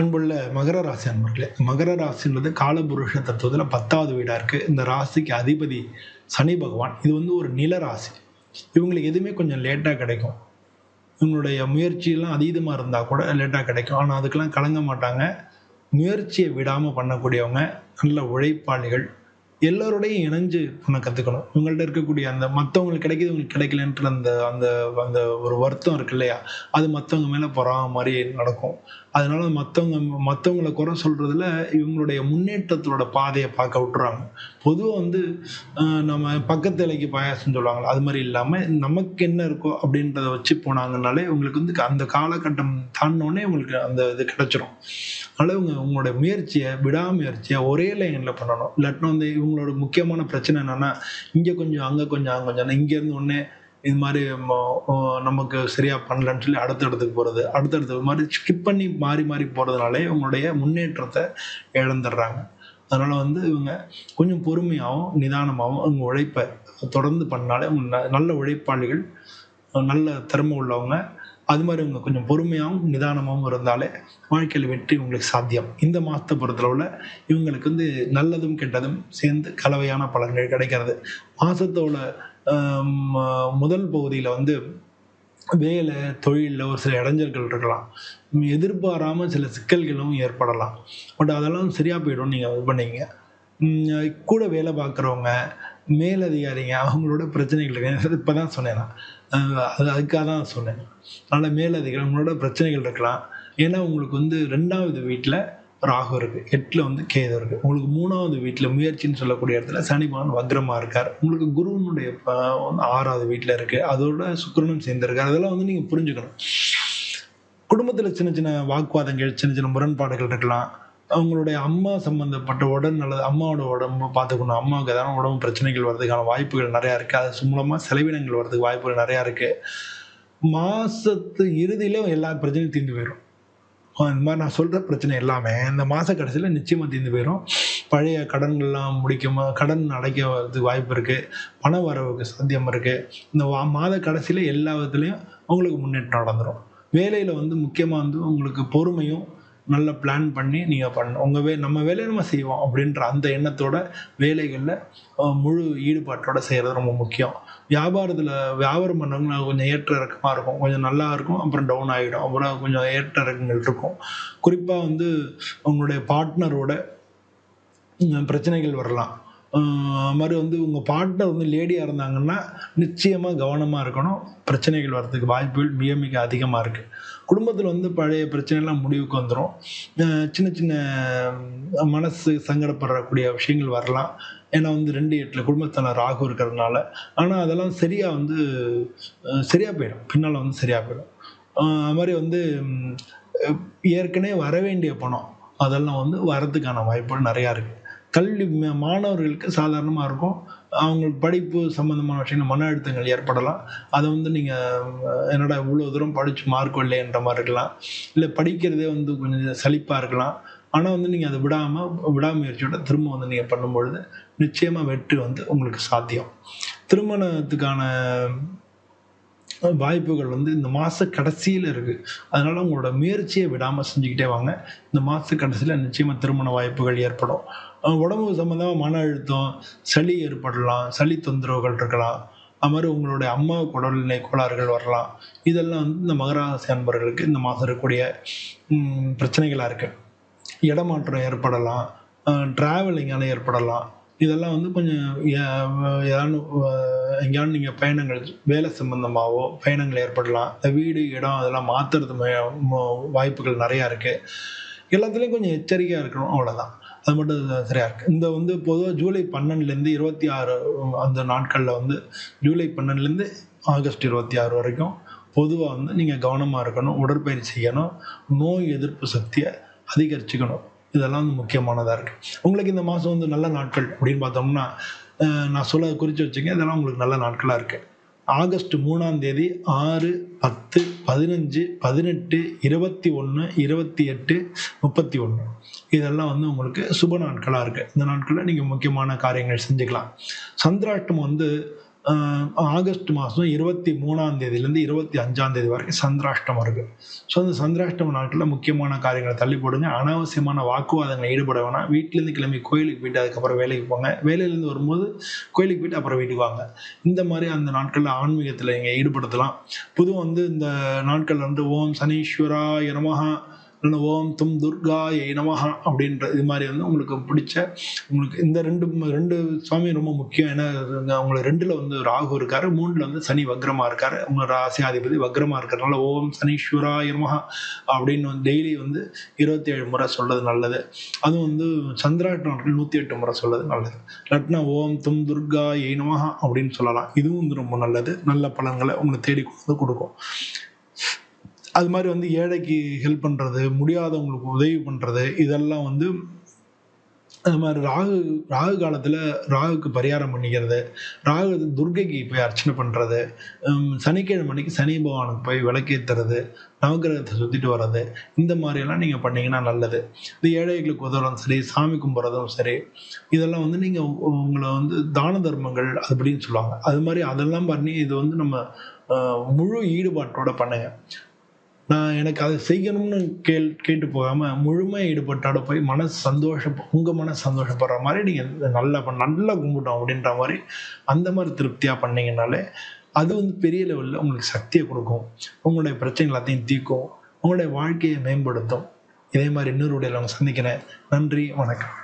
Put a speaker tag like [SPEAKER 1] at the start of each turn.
[SPEAKER 1] அன்புள்ள மகர ராசி அன்பர்களே மகர ராசின்றது காலபுருஷ தத்துவத்தில் பத்தாவது வீடாக இருக்குது இந்த ராசிக்கு அதிபதி சனி பகவான். இது வந்து ஒரு நில ராசி. இவங்களுக்கு எதுவுமே கொஞ்சம் லேட்டாக கிடைக்கும். இவங்களுடைய முயற்சியெல்லாம் அதீதமாக இருந்தால் கூட லேட்டாக கிடைக்கும். ஆனால் அதுக்கெல்லாம் கலங்க மாட்டாங்க. முயற்சியை விடாமல் பண்ணக்கூடியவங்க நல்ல உழைப்பாளிகள் எல்லோருடையும் இணைஞ்சு பண்ண கற்றுக்கணும் உங்கள்கிட்ட இருக்கக்கூடிய அந்த மற்றவங்களுக்கு கிடைக்கிது உங்களுக்கு கிடைக்கலன்ற அந்த அந்த அந்த ஒரு வருத்தம் இருக்கு இல்லையா? அது மற்றவங்க மேலே பொறாம மாதிரி நடக்கும். அதனால மற்றவங்க மற்றவங்களை குறை சொல்றதுல இவங்களுடைய முன்னேற்றத்தோட பாதையை பார்க்க விட்டுறாங்க. பொதுவாக வந்து நம்ம பக்கத்து இலைக்கு பாயாசம் சொல்லுவாங்களா அது மாதிரி இல்லாமல் நமக்கு என்ன இருக்கோ அப்படின்றத வச்சு போனாங்கனாலே உங்களுக்கு வந்து அந்த காலகட்டம் தாண்டினோடனே உங்களுக்கு அந்த இது கிடைச்சிரும். அதனால் இவங்க உங்களோட முயற்சியை விடாமுயற்சியை ஒரே லைனில் பண்ணணும். இல்லாட்டினா வந்து இவங்களோட முக்கியமான பிரச்சனை என்னென்னா இங்கே கொஞ்சம் அங்கே கொஞ்சம் அங்கே கொஞ்சம். இங்கேருந்து ஒன்றே இது மாதிரி ம- நமக்கு சரியாக பண்ணலன்னு சொல்லி அடுத்த இடத்துக்கு போகிறது அடுத்தடுத்த மாதிரி ஸ்கிப் பண்ணி மாறி மாறி போகிறதுனாலே இவங்களுடைய முன்னேற்றத்தை இழந்துடுறாங்க. அதனால் வந்து இவங்க கொஞ்சம் பொறுமையாகவும் நிதானமாகவும் அவங்க உழைப்பை தொடர்ந்து பண்ணாலே அவங்க ந- நல்ல உழைப்பாளிகள் நல்ல திறமை உள்ளவங்க அது மாதிரி இவங்க கொஞ்சம் பொறுமையாகவும் நிதானமாகவும் இருந்தாலே வாழ்க்கையில் வெற்றி உங்களுக்கு சாத்தியம். இந்த மாதத்தை பொறுத்தளவில் இவங்களுக்கு வந்து நல்லதும் கெட்டதும் சேர்ந்து கலவையான பலன்கள் கிடைக்கிறது. மாதத்தோட முதல் பகுதியில் வந்து வேலை தொழிலில் ஒரு சில இடைஞ்சல்கள் இருக்கலாம். எதிர்பாராமல் சில சிக்கல்களும் ஏற்படலாம். பட் அதெல்லாம் சரியாக போயிடும் நீங்கள் இது பண்ணீங்க. கூட வேலை பார்க்குறவங்க மேலதிகாரிங்க அவங்களோட பிரச்சனைகள் இருக்கு இப்போ தான் சொன்னேன். நான் அது அதுக்காக தான் சொன்னேன். அதனால் மேலதிகாரி அவங்களோட பிரச்சனைகள் இருக்கலாம். ஏன்னா உங்களுக்கு வந்து ரெண்டாவது வீட்டில் ராகு இருக்குது எட்டில் வந்து கேது இருக்குது உங்களுக்கு மூணாவது வீட்டில் முயற்சின்னு சொல்லக்கூடிய இடத்துல சனி பகவான் வக்ரமாக இருக்கார். உங்களுக்கு குருவனுடைய வந்து ஆறாவது வீட்டில் இருக்குது அதோட சுக்கரனும் சேர்ந்துருக்கார். அதெல்லாம் வந்து நீங்கள் புரிஞ்சுக்கணும். குடும்பத்தில் சின்ன சின்ன வாக்குவாதங்கள் சின்ன சின்ன முரண்பாடுகள் இருக்கலாம். அவங்களுடைய அம்மா சம்மந்தப்பட்ட உடல் நல்லது அம்மாவோட உடம்பு பார்த்துக்கணும். அம்மாவுக்கு எதனா உடம்பு பிரச்சனைகள் வர்றதுக்கான வாய்ப்புகள் நிறையா இருக்குது அது மூலமாக செலவினங்கள் வர்றதுக்கு வாய்ப்புகள் நிறையா இருக்குது மாசத்து இறுதியில எல்லா பிரச்சனையும் தீர்ந்து போயிடும் இந்த மாதிரி நான் சொல்கிற பிரச்சனை எல்லாமே இந்த மாத கடைசியில் நிச்சயமாக தீர்ந்து போயிடும் பழைய கடன்கள்லாம் முடிக்கமா கடன் அடைக்கிறதுக்கு வாய்ப்பு இருக்குது பண வரவுக்கு சாத்தியம் இருக்குது இந்த வா மாத கடைசியில் எல்லா விதத்துலேயும் உங்களுக்கு முன்னேற்றம் நடந்துடும் வேலையில் வந்து முக்கியமாக வந்து உங்களுக்கு பொறுமையும் நல்ல பிளான் பண்ணி நீங்கள் பண்ணணும் உங்கள் வே நம்ம வேலையை நம்ம செய்வோம் அப்படின்ற அந்த எண்ணத்தோட வேலைகளில் முழு ஈடுபாட்டோட செய்கிறது ரொம்ப முக்கியம். வியாபாரத்தில் வியாபாரம் பண்ணவங்க கொஞ்சம் ஏற்ற இறக்கமாக இருக்கும். கொஞ்சம் நல்லா இருக்கும் அப்புறம் டவுன் ஆகிடும். அப்புறம் கொஞ்சம் ஏற்ற இறக்கங்கள் இருக்கும். குறிப்பாக வந்து உங்களுடைய பார்ட்னரோட பிரச்சனைகள் வரலாம். மாதிரி வந்து உங்கள் பார்ட்னர் வந்து லேடியாக இருந்தாங்கன்னா நிச்சயமாக கவனமாக இருக்கணும். பிரச்சனைகள் வர்றதுக்கு வாய்ப்புகள் மிக மிக அதிகமாக இருக்குது குடும்பத்தில் வந்து பழைய பிரச்சனைலாம் முடிவுக்கு வந்துடும் சின்ன சின்ன மனசு சங்கடப்படக்கூடிய விஷயங்கள் வரலாம். ஏன்னா வந்து ரெண்டு எட்டில் குடும்பத்தில் ராகு இருக்கிறதுனால. ஆனால் அதெல்லாம் சரியாக வந்து சரியாக போயிடும். பின்னால் வந்து சரியாக போயிடும். அது மாதிரி வந்து ஏற்கனவே வர வேண்டிய பணம் அதெல்லாம் வந்து வரதுக்கான வாய்ப்புகள் நிறையா இருக்குது கல்வி மாணவர்களுக்கு சாதாரணமாக இருக்கும். அவங்களுக்கு படிப்பு சம்மந்தமான விஷயங்கள் மன அழுத்தங்கள் ஏற்படலாம். அதை வந்து நீங்கள் என்னடா இவ்வளோ தூரம் படித்து மார்க் இல்லைன்ற மாதிரி இருக்கலாம். இல்லை படிக்கிறதே வந்து கொஞ்சம் சலிப்பாக இருக்கலாம். ஆனால் வந்து நீங்கள் அதை விடாமல் விடாமுயற்சியோட திரும்ப வந்து நீங்கள் பண்ணும்பொழுது நிச்சயமாக வெற்றி வந்து உங்களுக்கு சாத்தியம். திருமணத்துக்கான வாய்ப்புகள் வந்து இந்த மாத கடைசியில் இருக்குது அதனால் உங்களோட முயற்சியை விடாமல் செஞ்சுக்கிட்டே வாங்க. இந்த மாத கடைசியில் நிச்சயமாக திருமண வாய்ப்புகள் ஏற்படும். உடம்பு சம்மந்தமாக மன அழுத்தம் சளி ஏற்படலாம் சளி தொந்தரவுகள் இருக்கலாம். அது மாதிரி உங்களுடைய அம்மா உடல்நிலை கோளாறுகள் வரலாம். இதெல்லாம் வந்து இந்த மகராசி அன்பர்களுக்கு இந்த மாதம் இருக்கக்கூடிய பிரச்சனைகளாக இருக்குது இடமாற்றம் ஏற்படலாம். ட்ராவலிங்கால ஏற்படலாம். இதெல்லாம் வந்து கொஞ்சம் ஏதாவது எங்கேயாவது நீங்கள் பயணங்கள் வேலை சம்பந்தமாகவோ பயணங்கள் ஏற்படலாம். இந்த வீடு இடம் அதெல்லாம் மாற்றுறது வாய்ப்புகள் நிறையா இருக்குது எல்லாத்துலேயும் கொஞ்சம் எச்சரிக்கையாக இருக்கணும். அவ்வளோதான் அது மட்டும் சரியாக இருக்குது இந்த வந்து பொதுவாக ஜூலை பன்னெண்டுலேருந்து இருபத்தி ஆறு அந்த நாட்களில் வந்து ஜூலை பன்னெண்டுலேருந்து ஆகஸ்ட் இருபத்தி ஆறு வரைக்கும் பொதுவாக வந்து நீங்கள் கவனமாக இருக்கணும். உடற்பயிற்சி செய்யணும். நோய் எதிர்ப்பு சக்தியை அதிகரிச்சுக்கணும். இதெல்லாம் வந்து முக்கியமானதாக இருக்குது உங்களுக்கு இந்த மாதம் வந்து நல்ல நாட்கள் அப்படின்னு பார்த்தோம்னா நான் சொல்ல குறித்து வச்சுங்க இதெல்லாம் உங்களுக்கு நல்ல நாட்களாக இருக்குது ஆகஸ்ட் மூணாம் தேதி ஆறு பத்து பதினஞ்சு பதினெட்டு இருபத்தி ஒன்று இருபத்தி எட்டு முப்பத்தி ஒன்று இதெல்லாம் வந்து உங்களுக்கு சுப நாட்களாக இருக்குது இந்த நாட்களில் நீங்கள் முக்கியமான காரியங்கள் செஞ்சுக்கலாம். சந்திராஷ்டமம் வந்து ஆகஸ்ட் மாதம் இருபத்தி மூணாம் தேதியிலேருந்து இருபத்தி அஞ்சாம் தேதி வரைக்கும் சந்திராஷ்டமம் இருக்கு. ஸோ அந்த சந்திராஷ்டம நாட்களில் முக்கியமான காரியங்களை தள்ளி போடுங்க. அனாவசியமான வாக்குவாதங்களை ஈடுபட வேணாம். வீட்டிலேருந்து கிளம்பி கோயிலுக்கு போயிட்டு அதுக்கப்புறம் வேலைக்கு போங்க. வேலையிலேருந்து வரும்போது கோயிலுக்கு போயிட்டு அப்புறம் வீட்டுக்கு வாங்க. இந்த மாதிரி அந்த நாட்களில் ஆன்மீகத்தில் நீங்கள் ஈடுபடுத்தலாம். பொதுவாக வந்து இந்த நாட்கள் வந்து ஓம் சனீஸ்வரா இரமஹா அந்த ஓம் தும் துர்கா ஏனமஹா நமஹா அப்படின்ற இது மாதிரி வந்து உங்களுக்கு பிடிச்ச உங்களுக்கு இந்த ரெண்டு ரெண்டு சுவாமி ரொம்ப முக்கியம். ஏன்னா அவங்களை ரெண்டில் ரெண்டுல வந்து ராகு இருக்காரு மூணுல வந்து சனி வக்ரமா இருக்காரு. உங்க ராசியாதிபதி வக்ரமா இருக்கிறதுனால ஓம் சனீஸ்வரா நமஹா அப்படின்னு வந்து டெய்லி வந்து இருபத்தி ஏழு முறை சொல்றது நல்லது. அதுவும் வந்து சந்திராட்டம் நூற்றி எட்டு முறை சொல்றது நல்லது. இல்லாட்டினா ஓம் தும் துர்கா ஏ நமஹா அப்படின்னு சொல்லலாம். இதுவும் வந்து ரொம்ப நல்லது. நல்ல பலன்களை உங்களுக்கு தேடி கொண்டு கொடுக்கும். அது மாதிரி வந்து ஏழைக்கு ஹெல்ப் பண்ணுறது முடியாதவங்களுக்கு உதவி பண்ணுறது இதெல்லாம் வந்து அது மாதிரி ராகு ராகு காலத்தில் ராகுக்கு பரிகாரம் பண்ணிக்கிறது ராகு துர்கைக்கு போய் அர்ச்சனை பண்ணுறது சனிக்கிழமை அன்னைக்கு சனி பகவானுக்கு போய் விளக்கேற்றுறது நவகிரகத்தை சுற்றிட்டு வர்றது இந்த மாதிரியெல்லாம் நீங்கள் பண்ணிங்கன்னா நல்லது. இந்த ஏழைகளுக்கு உதவுறதும் சரி சாமி கும்பிட்றதும் சரி இதெல்லாம் வந்து நீங்கள் உங்களை வந்து தான தர்மங்கள் அப்படின்னு சொல்லுவாங்க. அது மாதிரி அதெல்லாம் பண்ணி இது வந்து நம்ம முழு ஈடுபாட்டோட பண்ணுங்க. நான் எனக்கு அதை செய்யணும்னு கேள் கேட்டு போகாமல் முழுமையாக ஈடுபட்டாட போய் மனசு சந்தோஷம் உங்கள் மனசு சந்தோஷப்படுற மாதிரி நீங்கள் நல்லா நல்லா கும்பிட்டோம் அப்படின்ற மாதிரி அந்த மாதிரி திருப்தியாக பண்ணீங்கனாலே அது வந்து பெரிய லெவலில் உங்களுக்கு சக்தியை கொடுக்கும். உங்களுடைய பிரச்சனை எல்லாத்தையும் தீர்க்கும். உங்களுடைய வாழ்க்கையை மேம்படுத்தும். இதே மாதிரி இன்னொரு உடைய சந்திக்கிறேன். நன்றி வணக்கம்.